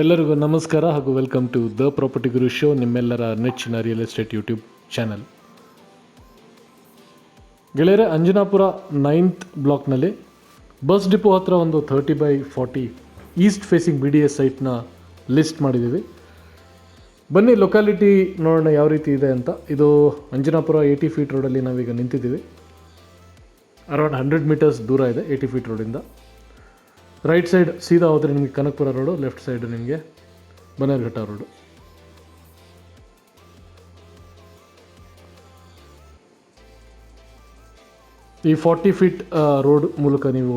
ಎಲ್ಲರಿಗೂ ನಮಸ್ಕಾರ ಹಾಗೂ welcome to the property Guru show, ನಿಮ್ಮೆಲ್ಲರ ನೆಚ್ಚಿನ ರಿಯಲ್ ಎಸ್ಟೇಟ್ ಯೂಟ್ಯೂಬ್ ಚಾನಲ್ ಗೆಳೆಯರೆ, ಅಂಜನಾಪುರ ನೈನ್ತ್ ಬ್ಲಾಕ್ನಲ್ಲಿ ಬಸ್ ಡಿಪೋ ಹತ್ರ ಒಂದು thirty by forty east facing B D S ಸೈಟ್ನ list ಮಾಡಿದ್ದೀವಿ. ಬನ್ನಿ ಲೊಕ್ಯಾಲಿಟಿ ನೋಡೋಣ ಯಾವ ರೀತಿ ಇದೆ ಅಂತ. ಇದು ಅಂಜನಾಪುರ ಏಯ್ಟಿ ಫೀಟ್ ರೋಡಲ್ಲಿ ನಾವೀಗ ನಿಂತಿದ್ದೀವಿ. ಅರೌಂಡ್ ಹಂಡ್ರೆಡ್ ಮೀಟರ್ಸ್ ದೂರ ಇದೆ ಏಯ್ಟಿ ಫೀಟ್ ರೋಡಿಂದ ರೈಟ್ ಸೈಡ್ ಸೀದಾ ಹೋದರೆ ನಿಮಗೆ ಕನಕಪುರ ರೋಡು ಲೆಫ್ಟ್ ಸೈಡ್ ನಿಮಗೆ ಬನ್ನೇರ್ಘಟ್ಟ ರೋಡು ಈ ಫಾರ್ಟಿ ಫೀಟ್ ರೋಡ್ ಮೂಲಕ ನೀವು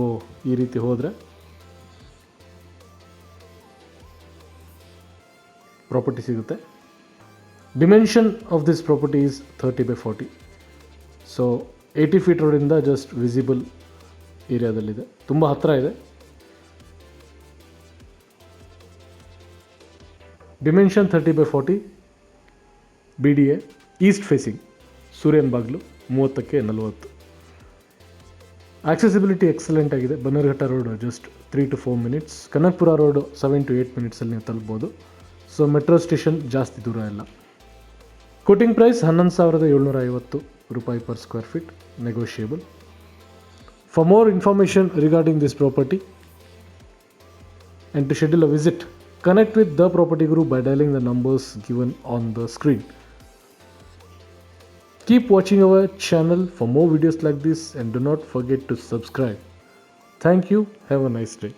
ಈ ರೀತಿ ಹೋದರೆ ಪ್ರಾಪರ್ಟಿ ಸಿಗುತ್ತೆ. Dimension of this property is thirty by forty so eighty feet ರೋಡಿಂದ ಜಸ್ಟ್ ವಿಸಿಬಲ್ ಏರಿಯಾದಲ್ಲಿದೆ ತುಂಬ ಹತ್ತಿರ ಇದೆ. Dimension thirty by forty B D A east facing ಸೂರ್ಯನ ಬಾಗಿಲು ಮೂವತ್ತಕ್ಕೆ ನಲವತ್ತು. ಆಕ್ಸೆಸಿಬಿಲಿಟಿ ಎಕ್ಸಲೆಂಟ್ ಆಗಿದೆ. Bannerghatta road just three to four minutes Kanakapura road seven to eight ಮಿನಿಟ್ಸಲ್ಲಿ ನೀವು ತಲುಪ್ಬೋದು. ಸೊ ಮೆಟ್ರೋ ಸ್ಟೇಷನ್ ಜಾಸ್ತಿ ದೂರ ಇಲ್ಲ. ಕೋಟಿಂಗ್ ಪ್ರೈಸ್ ಹನ್ನೊಂದು ಸಾವಿರದ ಏಳ್ನೂರ ಐವತ್ತು ರೂಪಾಯಿ per square feet negotiable for more information regarding this property and to schedule a visit, connect with the property group by dialing the numbers given on the screen. Keep watching our channel for more videos like this and do not forget to subscribe. Thank you. Have a nice day.